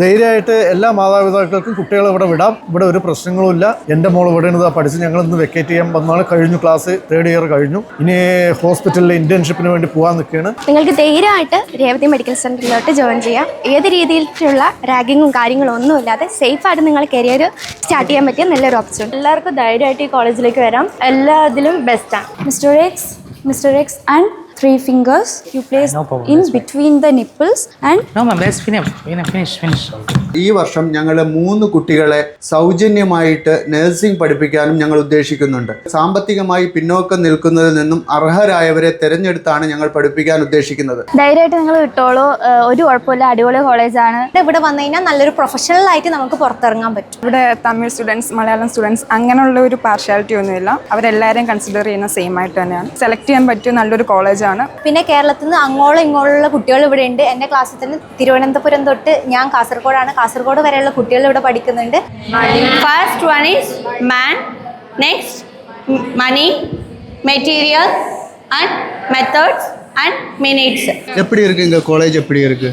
ധൈര്യമായിട്ട് എല്ലാ മാതാപിതാക്കൾക്കും കുട്ടികളെ ഇവിടെ വിടാം. ഇവിടെ ഒരു പ്രശ്നങ്ങളുമില്ല എന്റെ മോൾ ഇവിടെയാണ് ഇതാ പഠിച്ച് ഞങ്ങൾ ഇന്ന് വെക്കേറ്റ് ചെയ്യാൻ വന്നാണ് കഴിഞ്ഞു ക്ലാസ് തേർഡ് ഇയർ കഴിഞ്ഞു. ഇനി ഹോസ്പിറ്റലിലെ ഇന്റേൺഷിപ്പിന് വേണ്ടി പോകാൻ നിൽക്കുകയാണ്. നിങ്ങൾക്ക് ധൈര്യമായിട്ട് രേവതി മെഡിക്കൽ സെന്ററിലോട്ട് ജോയിൻ ചെയ്യാം. ഏത് രീതിയിലുള്ള റാഗിങ്ങും കാര്യങ്ങളും ഒന്നുമില്ലാതെ സേഫായിട്ട് നിങ്ങൾ കരിയർ സ്റ്റാർട്ട് ചെയ്യാൻ പറ്റിയ നല്ലൊരു ഓപ്ഷൻ എല്ലാവർക്കും ധൈര്യമായിട്ട് ഈ കോളേജിലേക്ക് വരാം. എല്ലാ ഇതിലും ബെസ്റ്റാണ് Mr X Mr X and three fingers you place No problem, in that's fine. between the nipples and No, ma'am, let's finish. Finish, finish, finish. ഈ വർഷം ഞങ്ങൾ മൂന്ന് കുട്ടികളെ സൗജന്യമായിട്ട് നഴ്സിംഗ് പഠിപ്പിക്കാനും ഞങ്ങൾ ഉദ്ദേശിക്കുന്നുണ്ട്. സാമ്പത്തികമായി പിന്നോക്കം നിൽക്കുന്നതിൽ നിന്നും അർഹരായവരെ തിരഞ്ഞെടുത്താണ് ഞങ്ങൾ പഠിപ്പിക്കാൻ ഉദ്ദേശിക്കുന്നത്. ധൈര്യമായിട്ട് നിങ്ങൾ വിട്ടോളൂ. ഏഹ് ഒരു കുഴപ്പമില്ല. അടിപൊളി കോളേജാണ് ഇവിടെ വന്നു കഴിഞ്ഞാൽ നല്ലൊരു പ്രൊഫഷണൽ ആയിട്ട് നമുക്ക് പുറത്തിറങ്ങാൻ പറ്റും. ഇവിടെ തമിഴ് സ്റ്റുഡൻസ് മലയാളം സ്റ്റുഡൻസ് അങ്ങനെയുള്ള ഒരു പാർഷ്യാലിറ്റി ഒന്നുമില്ല. അവരെല്ലാവരെയും കൺസിഡർ ചെയ്യുന്ന സെയിം ആയിട്ട് തന്നെയാണ്. സെലക്ട് ചെയ്യാൻ പറ്റിയ നല്ലൊരു കോളേജാണ് ആണ് പിന്നെ കേരളത്തിൽ നിന്ന് അങ്ങോളം ഇങ്ങോളമുള്ള കുട്ടികൾ ഇവിടെ ഉണ്ട്. എന്റെ ക്ലാസ്സിൽ തന്നെ തിരുവനന്തപുരം തൊട്ട് ഞാൻ കാസർഗോഡാണ്. കാസർഗോഡ് വരെയുള്ള കുട്ടികൾ ഇവിടെ പഠിക്കുന്നുണ്ട്. First one is man next money material and methods இருக்கு இருக்கு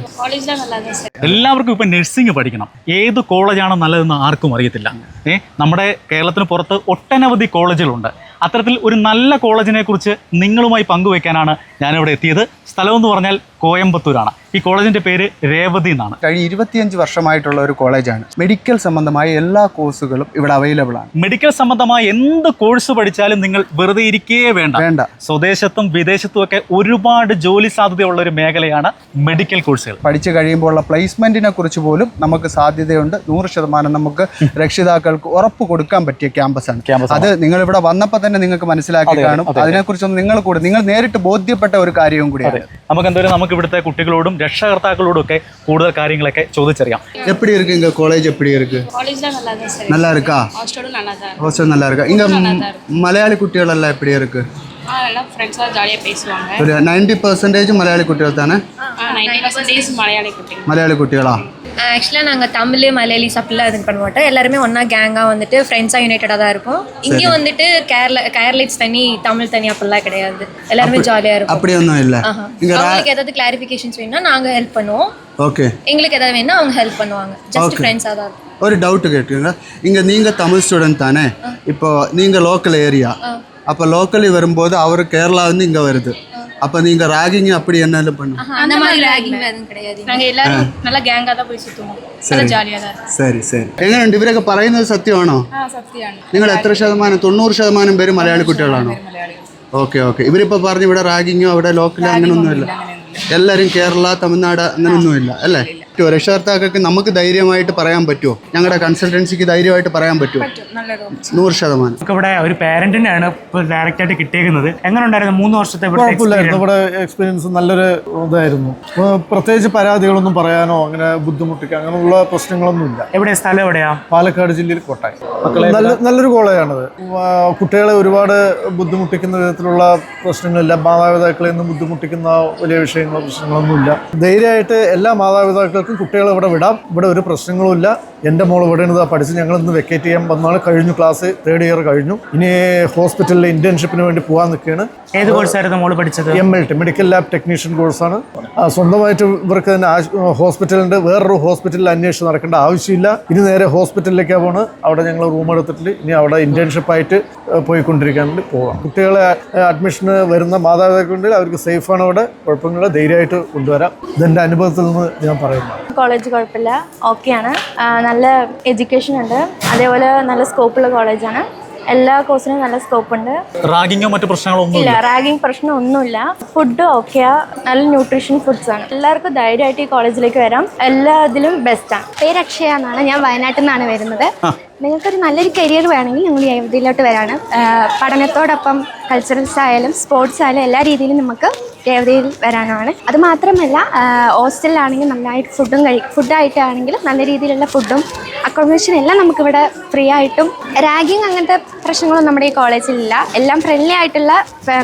എല്ലാവർക്കും ഇപ്പൊ നഴ്സിംഗ് പഠിക്കണം. ഏത് കോളേജാണ് നല്ലതെന്ന് ആർക്കും അറിയത്തില്ല. ഏഹ് നമ്മുടെ കേരളത്തിന് പുറത്ത് ഒട്ടനവധി കോളേജുകളുണ്ട് അത്തരത്തിൽ ഒരു നല്ല കോളേജിനെ കുറിച്ച് നിങ്ങളുമായി പങ്കുവെക്കാനാണ് ഞാനിവിടെ എത്തിയത്. സ്ഥലം എന്ന് പറഞ്ഞാൽ കോയമ്പത്തൂരാണ്. ഈ കോളേജിന്റെ പേര് രേവതി എന്നാണ്. കഴിഞ്ഞ ഇരുപത്തിയഞ്ച് വർഷമായിട്ടുള്ള ഒരു കോളേജാണ്. മെഡിക്കൽ സംബന്ധമായ എല്ലാ കോഴ്സുകളും ഇവിടെ അവൈലബിൾ ആണ്. മെഡിക്കൽ സംബന്ധമായ എന്ത് കോഴ്സ് പഠിച്ചാലും നിങ്ങൾ വെറുതെ ഇരിക്കേ വേണ്ട. വേണ്ട. സ്വദേശത്തും വിദേശത്തും ഒക്കെ ഒരുപാട് ജോലി സാധ്യതയുള്ള ഒരു മേഖലയാണ് മെഡിക്കൽ കോഴ്സുകൾ. പഠിച്ചു കഴിയുമ്പോൾ ഉള്ള പ്ലേസ്മെന്റിനെ കുറിച്ച് പോലും നമുക്ക് സാധ്യതയുണ്ട്. നൂറ് ശതമാനം നമുക്ക് രക്ഷിതാക്കൾക്ക് ഉറപ്പ് കൊടുക്കാൻ പറ്റിയ ക്യാമ്പസാണ്. ആണ്. അത് നിങ്ങൾ ഇവിടെ വന്നപ്പോൾ തന്നെ നിങ്ങൾക്ക് മനസ്സിലാക്കി അതെ, കാണും അതെ. അതിനെക്കുറിച്ചൊന്നും നിങ്ങൾ കൂടെ നിങ്ങൾ നേരിട്ട് ബോധ്യപ്പെട്ട ഒരു കാര്യവും കൂടിയാണ് നമുക്ക് എന്തായാലും നമുക്ക് ഇവിടുത്തെ കുട്ടികളോടും രക്ഷകർത്താക്കളോടും ഒക്കെ കൂടുതൽ കാര്യങ്ങളൊക്കെ ചോദിച്ചറിയാം எப்படி இருக்கு இங்க காலேஜ் எப்படி இருக்கு நல்லா இருக்கா ஹாஸ்டல் நல்லா இருக்கா இங்க மலையாளி குட்டிகள் எல்லாம் எப்படி இருக்கு எல்லாம் ஃப்ரெண்ட்ஸாக ஜாலியாக பேசுவாங்க. ஒரு நைன்டி பர்சன்டேஜ் மலையாளி குட்டிகள் தானே? நைன்டி பர்சன்டேஜ் மலையாளி குட்டி மலையாளி குட்டிகளா? ஆக்சுவலாக நாங்கள் தமிழ் மலையாளி அப்படிலாம் இது பண்ண மாட்டோம் எல்லாருமே ஒன்றா கேங்காக வந்துட்டு ஃப்ரெண்ட்ஸாக யுனைட்டடாக தான் இருப்போம். இங்கே வந்துட்டு கேரளா கேரளைட்ஸ் தனி தமிழ் தனி அப்படிலாம் கிடையாது. எல்லாருமே ஜாலியாக இருக்கும் அப்படியொன்னும் இல்லை. ஆஹா. இங்க அவங்களுக்கு ஏதாவது கிளாரிஃபிகேஷன்ஸ் வேணும்னா நாங்கள் ஹெல்ப் பண்ணுவோம். ஓகே எங்களுக்கு ஏதாவது வேணும்னா அவங்க ஹெல்ப் பண்ணுவாங்க. Just Okay. ஃப்ரெண்ட்ஸாக தான் இருக்கும் ஒரு டவுட் கேட்டுங்க இங்க நீங்க தமிழ் ஸ்டூடெண்ட் தானே? இப்போ நீங்க லோக்கல் ஏரியா அப்போ லோக்கலி வரும்போது அவர் கேரளாவிலிருந்து இங்க வருது அப்போ நீங்க ராகிங் அப்படி என்ன பண்ணும் அந்த மாதிரி ராகிங் எதுவும் கிடையாது நாங்கள் எல்லாரும் நல்லா கேங்காக தான் போய் சுற்றுவோம் நல்லா ஜாலியாக தான் இருக்கும் ശരി ശരി എങ്ങനെയുണ്ട് ഇവരൊക്കെ പറയുന്നത് സത്യമാണോ ஆ சத்தியான നിങ്ങൾ എത്ര ശതമാനം തൊണ്ണൂറ് ശതമാനം പേര് മലയാളി കുട്ടികളാണോ ഓക്കെ ഓക്കെ ഇവരിപ്പോൾ പറഞ്ഞു ഇവിടെ റാഗിങ്ങോ അവിടെ ലോക്കലോ അങ്ങനെയൊന്നുമില്ല എല്ലാവരും കേരള തമിഴ്നാട് അങ്ങനെയൊന്നുമില്ല അല്ലേ പറ്റുമോ? രക്ഷകർത്താക്കൾക്ക് നമുക്ക് ധൈര്യമായിട്ട് പറയാൻ പറ്റുമോ? ഞങ്ങളുടെ കൺസൾട്ടൻസിക്ക് ധൈര്യമായിട്ട് പറയാൻ പറ്റുമോ? നൂറ് ശതമാനം. നമുക്ക് ഇവിടെ ഒരു പാരന്റിനാണ് ഡയറക്റ്റ് ആയിട്ട് കിട്ടിയേക്കുന്നത്. എങ്ങനെ ഉണ്ടായിരുന്നു മൂന്ന് വർഷത്തെ കുഴപ്പമില്ലായിരുന്നു. ഇവിടെ എക്സ്പീരിയൻസ് നല്ലൊരു ഇതായിരുന്നു. പ്രത്യേകിച്ച് പരാതികളൊന്നും പറയാനോ അങ്ങനെ ബുദ്ധിമുട്ടിക്കുക അങ്ങനെയുള്ള പ്രശ്നങ്ങളൊന്നും ഇല്ല എവിടെ? സ്ഥലം എവിടെയാ? പാലക്കാട് ജില്ലയിൽ കോട്ടയം. നല്ല നല്ലൊരു കോളേജാണത്. കുട്ടികളെ ഒരുപാട് ബുദ്ധിമുട്ടിക്കുന്ന വിധത്തിലുള്ള പ്രശ്നങ്ങളില്ല. മാതാപിതാക്കളെ ഒന്നും ബുദ്ധിമുട്ടിക്കുന്ന വലിയ വിഷയങ്ങളോ പ്രശ്നങ്ങളൊന്നുമില്ല. ധൈര്യമായിട്ട് എല്ലാ മാതാപിതാക്കൾക്കും കുട്ടികളെ ഇവിടെ വിടാം. ഇവിടെ ഒരു പ്രശ്നങ്ങളുമില്ല എന്റെ മോൾ ഇവിടെയാണ് പഠിച്ച് ഞങ്ങൾ ഇന്ന് വെക്കേറ്റ് ചെയ്യാൻ വന്നാണ്. കഴിഞ്ഞു ക്ലാസ് തേർഡ് ഇയർ കഴിഞ്ഞു. ഇനി ഹോസ്പിറ്റലിലെ ഇന്റേൺഷിപ്പിന് വേണ്ടി പോകാൻ നിൽക്കുകയാണ്. ഏത് കോഴ്സായിരുന്നു മോൾ പഠിച്ചത്? M L T medical lab technician കോഴ്സാണ് സ്വന്തമായിട്ട് ഇവർക്ക് തന്നെ ഹോസ്പിറ്റലിന്റെ വേറൊരു ഹോസ്പിറ്റലിൽ അന്വേഷിച്ച് നടക്കേണ്ട ആവശ്യമില്ല. ഇനി നേരെ ഹോസ്പിറ്റലിലേക്കാണ് പോണ്. അവിടെ ഞങ്ങൾ റൂം എടുത്തിട്ട് ഇനി അവിടെ ഇന്റേൺഷിപ്പായിട്ട് പോയിക്കൊണ്ടിരിക്കാൻ വേണ്ടി പോകാം കുട്ടികളെ അഡ്മിഷന് വരുന്ന മാതാപിതാക്കളുണ്ടെങ്കിൽ അവർക്ക് സേഫാണ് അവിടെ. കുഴപ്പമില്ല. ധൈര്യമായിട്ട് കൊണ്ടുവരാം. ഇതെന്റെ അനുഭവത്തിൽ നിന്ന് ഞാൻ പറയുന്നതാണ് കോളേജ് കുഴപ്പമില്ല. ഓക്കെയാണ് നല്ല എഡ്യൂക്കേഷൻ ഉണ്ട്. അതേപോലെ നല്ല സ്കോപ്പുള്ള കോളേജാണ് എല്ലാ കോഴ്സിനും നല്ല സ്കോപ്പ് ഉണ്ട്. റാഗിങ്ങോ മറ്റു പ്രശ്നങ്ങളൊന്നും ഇല്ല റാഗിങ് പ്രശ്നം ഒന്നുമില്ല ഫുഡ് ഓക്കെയാ നല്ല ന്യൂട്രീഷൻ ഫുഡ്സ് ആണ്. എല്ലാവർക്കും ധൈര്യമായിട്ട് ഈ കോളേജിലേക്ക് വരാം. എല്ലാ ഇതിലും ബെസ്റ്റാണ് പേര് അക്ഷയ എന്നാണ്. ഞാൻ വയനാട്ടിൽ നിന്നാണ് വരുന്നത്. നിങ്ങൾക്കൊരു നല്ലൊരു കരിയർ വേണമെങ്കിൽ നിങ്ങൾ ഈ രേവതിയിലോട്ട് വരാണ്. പഠനത്തോടൊപ്പം കൾച്ചറൽസ് ആയാലും സ്പോർട്സ് ആയാലും എല്ലാ രീതിയിലും നമുക്ക് രേവതിയിൽ വരാനാണ്. അത് മാത്രമല്ല ഹോസ്റ്റലിലാണെങ്കിൽ നന്നായിട്ട് ഫുഡും കഴി ഫുഡായിട്ടാണെങ്കിലും നല്ല രീതിയിലുള്ള ഫുഡും അക്കോമഡേഷൻ എല്ലാം നമുക്കിവിടെ ഫ്രീ ആയിട്ടും. റാഗിങ് അങ്ങനത്തെ പ്രശ്നങ്ങളൊന്നും നമ്മുടെ ഈ കോളേജിലില്ല എല്ലാം ഫ്രണ്ട്ലി ആയിട്ടുള്ള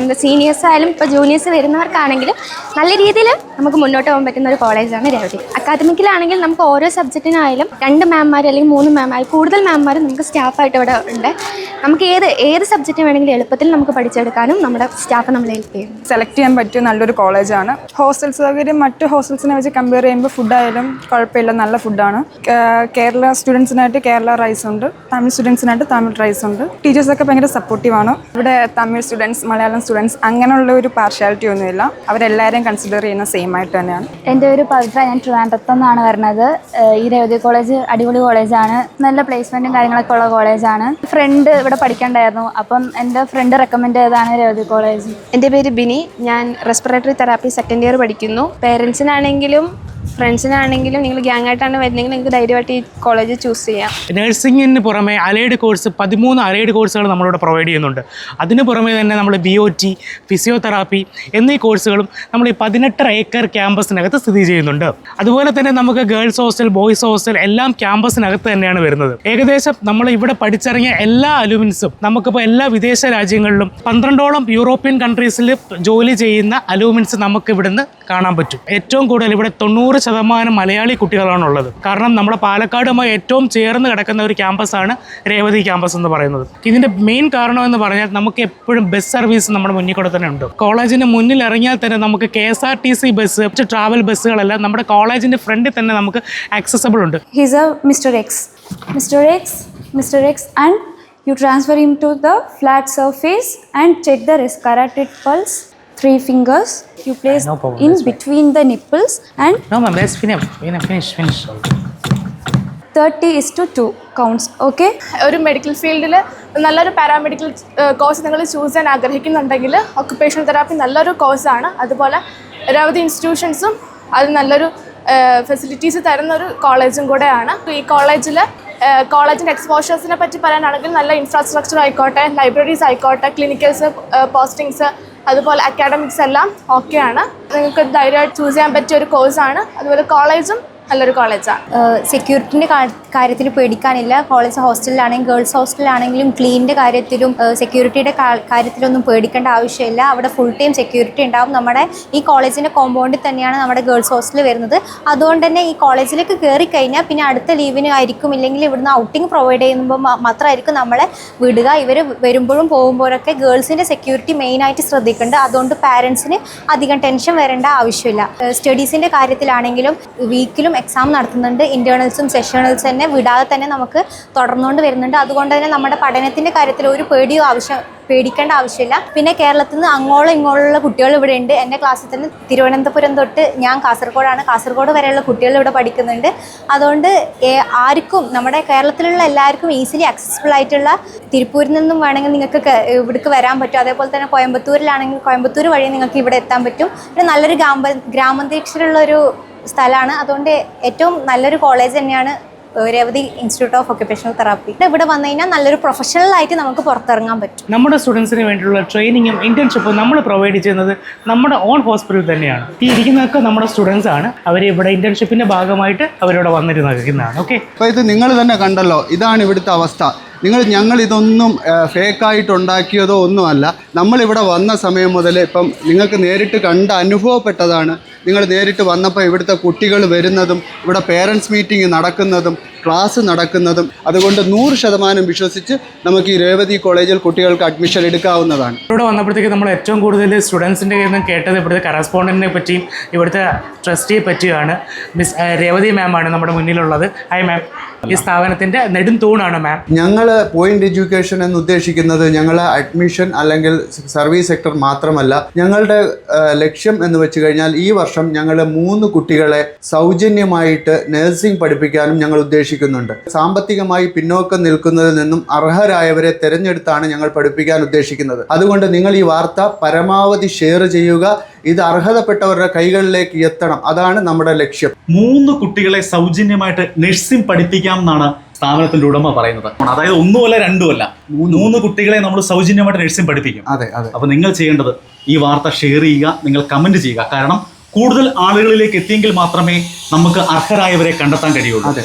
എന്താ സീനിയേഴ്സ് ആയാലും ഇപ്പോൾ ജൂനിയേഴ്സ് വരുന്നവർക്കാണെങ്കിലും നല്ല രീതിയിൽ നമുക്ക് മുന്നോട്ട് പോകാൻ പറ്റുന്ന ഒരു കോളേജാണ് രേവതി അക്കാദമിക്കിലാണെങ്കിൽ നമുക്ക് ഓരോ സബ്ജക്റ്റിനായാലും രണ്ട് മാംമാർ അല്ലെങ്കിൽ മൂന്ന് മാംമാർ കൂടുതൽ മാംമാർ നമുക്ക് സ്റ്റാഫായിട്ട് ഇവിടെ ഉണ്ട്. നമുക്ക് ഏത് ഏത് സബ്ജക്റ്റ് വേണമെങ്കിലും എളുപ്പത്തിൽ നമുക്ക് പഠിച്ചെടുക്കാനും നമ്മുടെ സ്റ്റാഫ് നമ്മളെ ഹെൽപ്പ് ചെയ്യും. സെലക്ട് ചെയ്യാൻ പറ്റിയ നല്ലൊരു കോളേജാണ്. ഹോസ്റ്റൽ സൗകര്യം മറ്റു ഹോസ്റ്റൽസിനെ വെച്ച് കമ്പയർ ചെയ്യുമ്പോൾ ഫുഡായാലും കുഴപ്പമില്ല നല്ല ഫുഡാണ് കേരള സ്റ്റുഡൻസിനായിട്ട് കേരള റൈസ് ഉണ്ട് തമിഴ് സ്റ്റുഡൻസിനായിട്ട് തമിഴ് റൈസ് ഉണ്ട്. ടീച്ചേഴ്സൊക്കെ ഭയങ്കര സപ്പോർട്ടീവാണ് ഇവിടെ തമിഴ് സ്റ്റുഡൻസ് മലയാളം സ്റ്റുഡൻസ് അങ്ങനെയുള്ള ഒരു പാർഷ്യാലിറ്റി ഒന്നുമില്ല. അവരെല്ലാവരെയും കൺസിഡർ ചെയ്യുന്ന സെയിം ആയിട്ട് തന്നെയാണ്. എന്റെ ഒരു പവിത്ര ഞാൻ ട്രിവാൻഡ്രത്തു നിന്നാണ് വരുന്നത്. ഈ രവതി കോളേജ് അടിപൊളി കോളേജാണ്. നല്ല പ്ലേസ്മെന്റും കാര്യങ്ങളൊക്കെ ഉള്ള കോളേജാണ്. ഫ്രണ്ട് ഇവിടെ പഠിക്കണ്ടായിരുന്നു. അപ്പം എന്റെ ഫ്രണ്ട് റെക്കമെൻഡ് ചെയ്തതാണ് രവതി കോളേജ്. എന്റെ പേര് ബിനി. ഞാൻ റെസ്പിറേറ്ററി തെറാപ്പി സെക്കൻഡ് ഇയർ പഠിക്കുന്നു. പേരൻസിനാണെങ്കിലും ഫ്രണ്ട്സിനാണെങ്കിലും നിങ്ങൾ ഗ്യാങ് ആയിട്ടാണ് വരുന്നതെങ്കിൽ നിങ്ങൾക്ക് ധൈര്യമായിട്ട് ഈ കോളേജ് ചൂസ് ചെയ്യാം. നഴ്സിംഗിന് പുറമെ അലൈഡ് കോഴ്സ് പതിമൂന്ന് അലൈഡ് കോഴ്സുകൾ നമ്മളിവിടെ പ്രൊവൈഡ് ചെയ്യുന്നുണ്ട്. അതിന് പുറമെ തന്നെ നമ്മൾ ബി ഒ ടി ഫിസിയോതെറാപ്പി എന്നീ കോഴ്സുകളും നമ്മൾ ഈ പതിനെട്ടര ഏക്കർ ക്യാമ്പസിനകത്ത് സ്ഥിതി ചെയ്യുന്നുണ്ട്. അതുപോലെ തന്നെ നമുക്ക് ഗേൾസ് ഹോസ്റ്റൽ ബോയ്സ് ഹോസ്റ്റൽ എല്ലാം ക്യാമ്പസിനകത്ത് തന്നെയാണ് വരുന്നത്. ഏകദേശം നമ്മൾ ഇവിടെ പഠിച്ചിറങ്ങിയ എല്ലാ അലൂമിൻസും നമുക്കിപ്പോൾ എല്ലാ വിദേശ രാജ്യങ്ങളിലും പന്ത്രണ്ടോളം യൂറോപ്യൻ കൺട്രീസിൽ ജോലി ചെയ്യുന്ന അലൂമിൻസ് നമുക്ക് ഇവിടുന്ന് കാണാൻ പറ്റും. ഏറ്റവും കൂടുതൽ ഇവിടെ തൊണ്ണൂറ് ശതമാനം മലയാളി കുട്ടികളാണുള്ളത് കാരണം നമ്മുടെ പാലക്കാടുമായി ഏറ്റവും ചേർന്ന് കിടക്കുന്ന ഒരു ക്യാമ്പസാണ് രേവതി ക്യാമ്പസ് എന്ന് പറയുന്നത് ഇതിന്റെ മെയിൻ കാരണം എന്ന് പറഞ്ഞാൽ നമുക്ക് എപ്പോഴും ബസ് സർവീസ് നമ്മുടെ മുന്നിൽ കൂടെ തന്നെ ഉണ്ട് കോളേജിന് മുന്നിൽ ഇറങ്ങിയാൽ തന്നെ നമുക്ക് K S R T C bus travel ബസ്സുകളെല്ലാം നമ്മുടെ കോളേജിന്റെ ഫ്രണ്ടിൽ തന്നെ നമുക്ക് ആക്സസബിൾ ഉണ്ട് his a Mr. X. Mr. X, Mr. And you transfer him to the flat surface and check the respiratory pulse. Three fingers you place No problem, in that's fine. between the nipples and No, ma'am, let's finish. Finish, finish. 30 is to 2 counts. Okay. ഒരു medical ഫീൽഡിൽ നല്ലൊരു paramedical course നിങ്ങൾ choose ചെയ്യാൻ ആഗ്രഹിക്കുന്നുണ്ടെങ്കിൽ occupational therapy നല്ലൊരു കോഴ്സാണ് അതുപോലെ നിരവധി ഇൻസ്റ്റിറ്റ്യൂഷൻസും അത് നല്ലൊരു ഫെസിലിറ്റീസ് തരുന്ന ഒരു കോളേജും കൂടെയാണ് ഈ കോളേജിൽ കോളേജിന്റെ എക്സ്പോഷേഴ്സിനെ പറ്റി പറയാനാണെങ്കിൽ നല്ല ഇൻഫ്രാസ്ട്രക്ചർ ആയിക്കോട്ടെ ലൈബ്രറീസ് ആയിക്കോട്ടെ ക്ലിനിക്കൽസ് പോസ്റ്റിങ്സ് അതുപോലെ അക്കാഡമിക്സ് എല്ലാം ഓക്കെയാണ് നിങ്ങൾക്ക് ധൈര്യമായിട്ട് ചൂസ് ചെയ്യാൻ പറ്റിയ ഒരു കോഴ്സാണ് അതുപോലെ കോളേജും നല്ലൊരു കോളേജാണ് സെക്യൂരിറ്റിന്റെ കാര്യത്തിൽ പേടിക്കാനില്ല. കോളേജ് ഹോസ്റ്റലിലാണെങ്കിലും ഗേൾസ് ഹോസ്റ്റലിലാണെങ്കിലും ക്ലീനിന്റെ കാര്യത്തിലും സെക്യൂരിറ്റിയുടെ കാര്യത്തിലൊന്നും പേടിക്കേണ്ട ആവശ്യമില്ല. അവിടെ ഫുൾ ടൈം സെക്യൂരിറ്റി ഉണ്ടാവും. നമ്മുടെ ഈ കോളേജിന്റെ കോമ്പൗണ്ടിൽ തന്നെയാണ് നമ്മുടെ ഗേൾസ് ഹോസ്റ്റൽ വരുന്നത്. അതുകൊണ്ട് തന്നെ ഈ കോളേജിലേക്ക് കയറി കഴിഞ്ഞാൽ പിന്നെ അടുത്ത ലീവിന് ആയിരിക്കും. ഇല്ലെങ്കിൽ ഇവിടുന്ന് ഔട്ടിംഗ് പ്രൊവൈഡ് ചെയ്യുമ്പോൾ മാത്രമായിരിക്കും നമ്മളെ വിടുക. ഇവർ വരുമ്പോഴും പോകുമ്പോഴൊക്കെ ഗേൾസിന്റെ സെക്യൂരിറ്റി മെയിനായിട്ട് ശ്രദ്ധിക്കേണ്ടത് അതുകൊണ്ട് പാരൻസിന് അധികം ടെൻഷൻ വരേണ്ട ആവശ്യമില്ല. സ്റ്റഡീസിന്റെ കാര്യത്തിലാണെങ്കിലും വീക്കിലും എക്സാം നടത്തുന്നുണ്ട്. ഇന്റേർണൽസും സെഷണൽസ് തന്നെ വിടാതെ തന്നെ നമുക്ക് തുടർന്നുകൊണ്ട് വരുന്നുണ്ട്. അതുകൊണ്ട് തന്നെ നമ്മുടെ പഠനത്തിന്റെ കാര്യത്തിൽ ഒരു പേടിയോ ആവശ്യം പേടിക്കേണ്ട ആവശ്യമില്ല. പിന്നെ കേരളത്തിൽ നിന്ന് അങ്ങോളം ഇങ്ങോളമുള്ള കുട്ടികൾ ഇവിടെ ഉണ്ട്. എന്റെ ക്ലാസ്സിൽ തന്നെ തിരുവനന്തപുരം തൊട്ട് ഞാൻ കാസർഗോഡാണ്. കാസർഗോഡ് വരെയുള്ള കുട്ടികൾ ഇവിടെ പഠിക്കുന്നുണ്ട്. അതുകൊണ്ട് ആർക്കും നമ്മുടെ കേരളത്തിലുള്ള എല്ലാവർക്കും ഈസിലി അക്സസിബിൾ ആയിട്ടുള്ള തിരുപ്പൂരിൽ നിന്നും വേണമെങ്കിൽ നിങ്ങൾക്ക് ഇവിടേക്ക് വരാൻ പറ്റും. അതേപോലെ തന്നെ കോയമ്പത്തൂരിലാണെങ്കിൽ കോയമ്പത്തൂർ വഴി നിങ്ങൾക്ക് ഇവിടെ എത്താൻ പറ്റും. പിന്നെ നല്ലൊരു ഗ്രാമ ഗ്രാമാന്തരീക്ഷത്തിലുള്ള ഒരു സ്ഥലമാണ്. അതുകൊണ്ട് ഏറ്റവും നല്ലൊരു കോളേജ് തന്നെയാണ് Revathi institute of occupational therapy ഇവിടെ വന്നു കഴിഞ്ഞാൽ നല്ലൊരു പ്രൊഫഷണൽ ആയിട്ട് നമുക്ക് പുറത്തിറങ്ങാൻ പറ്റും. നമ്മുടെ സ്റ്റുഡൻസിന് വേണ്ടിയുള്ള ട്രെയിനിങ്ങും ഇന്റേൺഷിപ്പും നമ്മൾ പ്രൊവൈഡ് ചെയ്യുന്നത് നമ്മുടെ ഓൺ ഹോസ്പിറ്റലിൽ തന്നെയാണ്. ഈ ഇരിക്കുന്നതൊക്കെ നമ്മുടെ സ്റ്റുഡൻസ് ആണ്. അവർ ഇവിടെ ഇന്റേൺഷിപ്പിന്റെ ഭാഗമായിട്ട് അവരിവിടെ വന്നിരുന്നതാണ് ഓക്കെ അപ്പോൾ ഇത് നിങ്ങൾ തന്നെ കണ്ടല്ലോ. ഇതാണ് ഇവിടുത്തെ അവസ്ഥ. നിങ്ങൾ ഞങ്ങൾ ഇതൊന്നും ഫേക്കായിട്ട് ഉണ്ടാക്കിയതോ ഒന്നുമല്ല. നമ്മളിവിടെ വന്ന സമയം മുതൽ ഇപ്പം നിങ്ങൾക്ക് നേരിട്ട് കണ്ട് അനുഭവപ്പെട്ടതാണ്. നിങ്ങൾ നേരിട്ട് വന്നപ്പോൾ ഇവിടുത്തെ കുട്ടികൾ വരുന്നതും ഇവിടെ പേരൻസ് മീറ്റിംഗ് നടക്കുന്നതും ക്ലാസ് നടക്കുന്നതും അതുകൊണ്ട് നൂറ് ശതമാനം വിശ്വസിച്ച് നമുക്ക് ഈ രേവതി കോളേജിൽ കുട്ടികൾക്ക് അഡ്മിഷൻ എടുക്കാവുന്നതാണ്. ഇവിടെ വന്നപ്പോഴത്തേക്ക് നമ്മൾ ഏറ്റവും കൂടുതൽ സ്റ്റുഡൻസിന്റെ കയ്യിൽ നിന്ന് കേട്ടത് ഇവിടുത്തെ കറസ്പോണ്ടന്റിനെ പറ്റിയും ഇവിടുത്തെ ട്രസ്റ്റിയെ പറ്റിയാണ് മിസ് രേവതി മാമാണ് നമ്മുടെ മുന്നിലുള്ളത്. ഹായ് മാം ഈ സ്ഥാപനത്തിന്റെ നെടും തൂണാണ് മാം ഞങ്ങൾ പോയിന്റ് എഡ്യൂക്കേഷൻ എന്ന് ഉദ്ദേശിക്കുന്നത് ഞങ്ങൾ അഡ്മിഷൻ അല്ലെങ്കിൽ സർവീസ് സെക്ടർ മാത്രമല്ല. ഞങ്ങളുടെ ലക്ഷ്യം എന്ന് വെച്ച് കഴിഞ്ഞാൽ ഈ വർഷം ഞങ്ങൾ മൂന്ന് കുട്ടികളെ സൗജന്യമായിട്ട് നഴ്സിംഗ് പഠിപ്പിക്കാനും ഞങ്ങൾ ഉദ്ദേശിക്കുന്നുണ്ട്. സാമ്പത്തികമായി പിന്നോക്കം നിൽക്കുന്നതിൽ നിന്നും അർഹരായവരെ തിരഞ്ഞെടുത്താണ് ഞങ്ങൾ പഠിപ്പിക്കാൻ ഉദ്ദേശിക്കുന്നത്. അതുകൊണ്ട് നിങ്ങൾ ഈ വാർത്ത പരമാവധി ഷെയർ ചെയ്യുക. ഇത് അർഹതപ്പെട്ടവരുടെ കൈകളിലേക്ക് എത്തണം. അതാണ് നമ്മുടെ ലക്ഷ്യം. മൂന്ന് കുട്ടികളെ സൗജന്യമായിട്ട് നഴ്സിംഗ് പഠിപ്പിക്കാം എന്നാണ് സ്ഥാപനത്തിന്റെ ഉടമ പറയുന്നത്. അതായത് ഒന്നുമല്ല രണ്ടുമല്ല മൂന്ന്. കുട്ടികളെ നമ്മൾ സൗജന്യമായിട്ട് നഴ്സിംഗ് പഠിപ്പിക്കും. അതെ അതെ. അപ്പൊ നിങ്ങൾ ചെയ്യേണ്ടത് ഈ വാർത്ത ഷെയർ ചെയ്യുക നിങ്ങൾ കമന്റ് ചെയ്യുക. കാരണം കൂടുതൽ ആളുകളിലേക്ക് എത്തിയെങ്കിൽ മാത്രമേ നമുക്ക് അർഹരായവരെ കണ്ടെത്താൻ കഴിയുള്ളൂ.